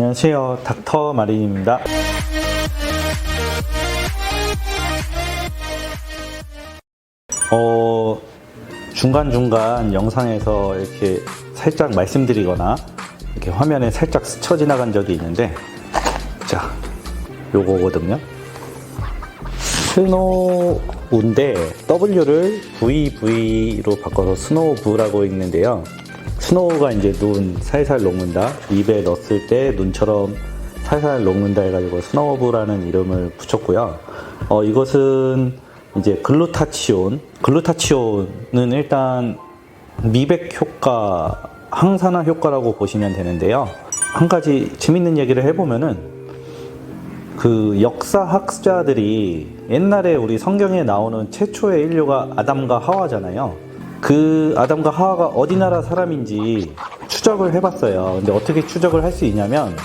안녕하세요. 닥터 마린입니다. 어, 중간중간 영상에서 이렇게 살짝 말씀드리거나 이렇게 화면에 살짝 스쳐 지나간 적이 있는데, 자, 요거거든요. 스노우인데 W를 VV로 바꿔서 스노우부라고 읽는데요. 스노우가 이제 눈 살살 녹는다. 입에 넣었을 때 눈처럼 살살 녹는다 해가지고 스노우부라는 이름을 붙였고요. 어, 이것은 이제 글루타치온. 글루타치온은 일단 미백 효과, 항산화 효과라고 보시면 되는데요. 한 가지 재밌는 얘기를 해보면은 그 역사학자들이 옛날에 우리 성경에 나오는 최초의 인류가 아담과 하와잖아요. 그 아담과 하와가 어디 나라 사람인지 추적을 해봤어요. 근데 어떻게 추적을 할 수 있냐면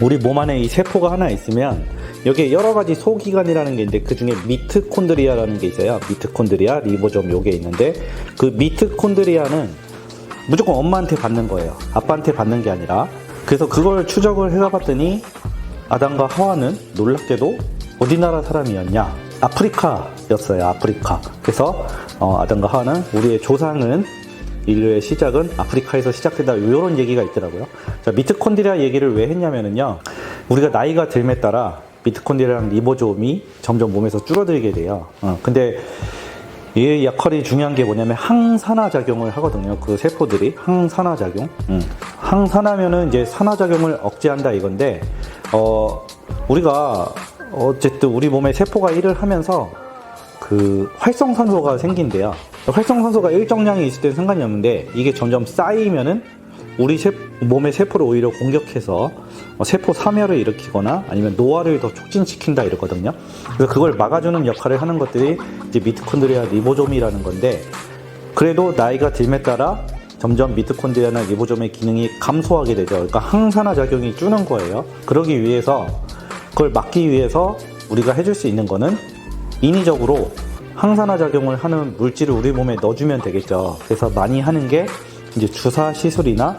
우리 몸 안에 이 세포가 하나 있으면 여기에 여러 가지 소기관이라는 게 있는데 그 중에 미트콘드리아라는 게 있어요. 미트콘드리아, 리보점 요게 있는데 그 미트콘드리아는 무조건 엄마한테 받는 거예요. 아빠한테 받는 게 아니라. 그래서 그걸 추적을 해가 봤더니 아담과 하와는 놀랍게도 어디 나라 사람이었냐? 아프리카였어요. 아프리카. 그래서 어, 아담과 하와는 우리의 조상은 인류의 시작은 아프리카에서 시작된다. 이런 얘기가 있더라고요. 자, 미트콘드리아 얘기를 왜 했냐면은요. 우리가 나이가 들에 따라 미트콘드리아랑 리보조움이 점점 몸에서 줄어들게 돼요. 어, 근데 얘의 역할이 중요한 게 뭐냐면 항산화 작용을 하거든요. 그 세포들이 항산화 작용. 음. 항산화면은 이제 산화 작용을 억제한다 이건데 어 우리가 어쨌든 우리 몸의 세포가 일을 하면서 그 활성산소가 생긴대요. 활성산소가 일정량이 있을 때는 상관이 없는데 이게 점점 쌓이면은 우리 세- 몸의 세포를 오히려 공격해서 어, 세포 사멸을 일으키거나 아니면 노화를 더 촉진시킨다 이러거든요. 그래서 그걸 막아주는 역할을 하는 것들이 이제 미토콘드리아 리보좀이라는 건데 그래도 나이가 들에 따라 점점 미토콘드리아나 리보좀의 기능이 감소하게 되죠. 그러니까 항산화 작용이 주는 거예요. 그러기 위해서 그걸 막기 위해서 우리가 해줄 수 있는 거는 인위적으로 항산화 작용을 하는 물질을 우리 몸에 넣어주면 되겠죠. 그래서 많이 하는 게 이제 주사 시술이나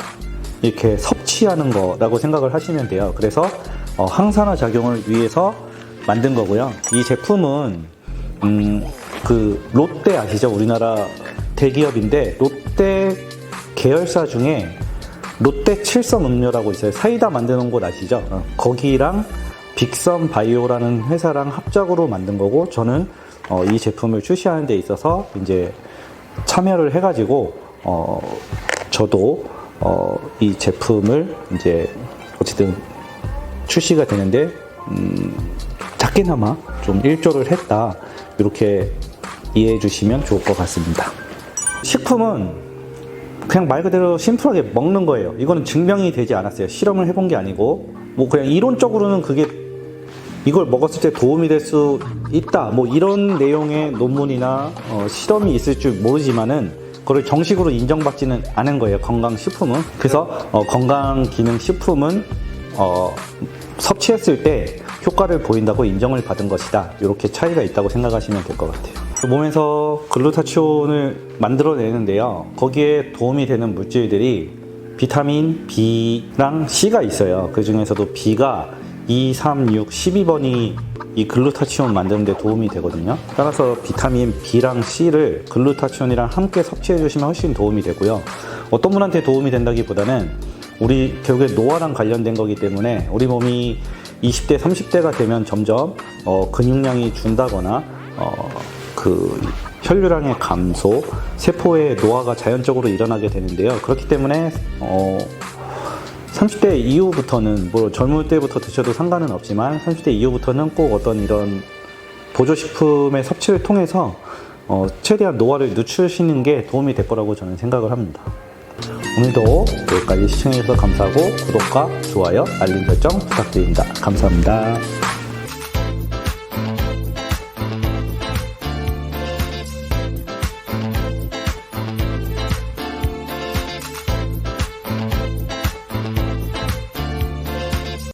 이렇게 섭취하는 거라고 생각을 하시면 돼요. 그래서 어, 항산화 작용을 위해서 만든 거고요. 이 제품은 음, 그 롯데 아시죠? 우리나라 대기업인데 롯데 계열사 중에 롯데 칠성 음료라고 있어요. 사이다 만드는 곳 아시죠? 어, 거기랑 빅선 바이오라는 회사랑 합작으로 만든 거고 저는 어, 이 제품을 출시하는 데 있어서 이제 참여를 해가지고 어, 저도 어, 이 제품을 이제 어쨌든 출시가 되는데 음, 작게나마 좀 일조를 했다 이렇게 이해해 주시면 좋을 것 같습니다. 식품은 그냥 말 그대로 심플하게 먹는 거예요. 이거는 증명이 되지 않았어요. 실험을 해본 게 아니고 뭐 그냥 이론적으로는 그게 이걸 먹었을 때 도움이 될 수 있다. 뭐 이런 내용의 논문이나 어, 실험이 있을 줄 모르지만은 그걸 정식으로 인정받지는 않은 거예요. 건강 식품은. 그래서 어, 건강 기능 식품은 어, 섭취했을 때 효과를 보인다고 인정을 받은 것이다. 이렇게 차이가 있다고 생각하시면 될 것 같아요. 그 몸에서 글루타치온을 만들어내는데요. 거기에 도움이 되는 물질들이 비타민 B랑 C가 있어요. 그 중에서도 B가 2, 3, 6, 12번이 이 글루타치온 만드는 데 도움이 되거든요. 따라서 비타민 B랑 C를 글루타치온이랑 함께 섭취해 주시면 훨씬 도움이 되고요. 어떤 분한테 도움이 된다기보다는 우리 결국에 노화랑 관련된 거기 때문에 우리 몸이 20대, 30대가 되면 점점 어, 근육량이 준다거나 어, 그 혈류량의 감소, 세포의 노화가 자연적으로 일어나게 되는데요. 그렇기 때문에 어, 30대 이후부터는 뭐 젊을 때부터 드셔도 상관은 없지만 30대 이후부터는 꼭 어떤 이런 보조식품의 섭취를 통해서 어, 최대한 노화를 늦추시는 게 도움이 될 거라고 저는 생각을 합니다. 오늘도 여기까지 시청해주셔서 감사하고 구독과 좋아요, 알림 설정 부탁드립니다. 감사합니다.